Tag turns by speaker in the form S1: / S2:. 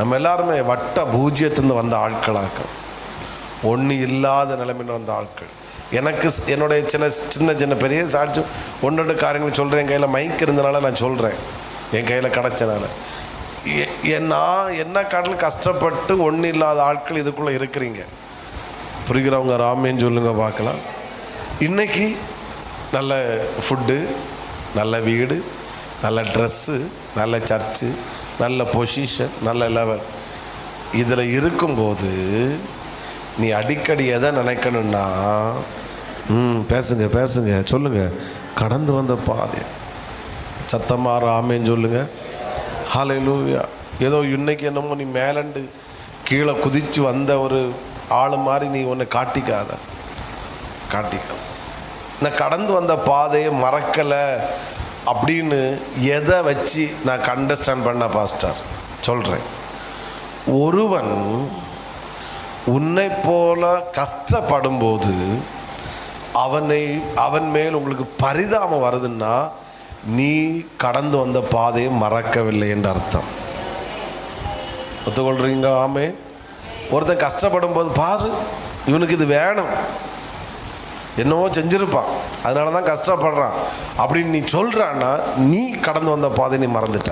S1: நம்ம எல்லாருமே வட்ட பூஜ்ஜியத்துலேருந்து வந்த ஆட்களாக்க ஒன்று இல்லாத நிலைமையில் வந்த ஆட்கள். எனக்கு என்னுடைய சில சின்ன சின்ன பெரிய சாட்சியம் ஒன்று ரெண்டு காரியங்கள் சொல்கிறேன் என் கையில் மைக் இருந்தனால நான் சொல்கிறேன் என் கையில் கிடச்சனால. எ- நான் என்ன காட்டில் கஷ்டப்பட்டு ஒன்றும் இல்லாத ஆட்கள் இதுக்குள்ளே இருக்கிறீங்க? புரிகிறவங்க ராமேன்னு சொல்லுங்க பார்க்கலாம். இன்னைக்கு நல்ல ஃபுட்டு நல்ல வீடு நல்ல ட்ரெஸ்ஸு நல்ல சர்ச்சு நல்ல பொசிஷன் நல்ல லெவல் இதில் இருக்கும்போது நீ அடிக்கடி எதை நினைக்கணும்னா ம் பேசுங்க பேசுங்க சொல்லுங்கள் கடந்து வந்த பாதை. சத்தமாக ராமேன்னு சொல்லுங்கள் ஹalleluya ஏதோ இன்னைக்கு என்னமோ நீ மேலண்டு கீழே குதித்து வந்த ஒரு ஆள் மாதிரி நீ ஒன்று காட்டிக்காத. காட்டிக்க. நான் கடந்து வந்த பாதையை மறக்கலை. அப்படின்னு எதை வச்சு நான் அண்டர்ஸ்டாண்ட் பண்ண பாஸ்டர் சொல்கிறேன் ஒருவன் உன்னை போல கஷ்டப்படும்போது அவனை அவன் மேல் உங்களுக்கு பரிதாபம் வருதுன்னா நீ கடந்து வந்த பாதையை மறக்கவில்லை என்ற அர்த்தம். ஒத்துக்கொள்கிறீங்க ஆமே ஒருத்தன் கஷ்டப்படும் போது பாரு இவனுக்கு இது வேணும். என்னவோ செஞ்சிருப்பான். அதனால தான் கஷ்டப்படுறான். அப்படின்னு நீ சொல்கிறான்னா நீ கடந்து வந்த பாதை நீ மறந்துட்ட.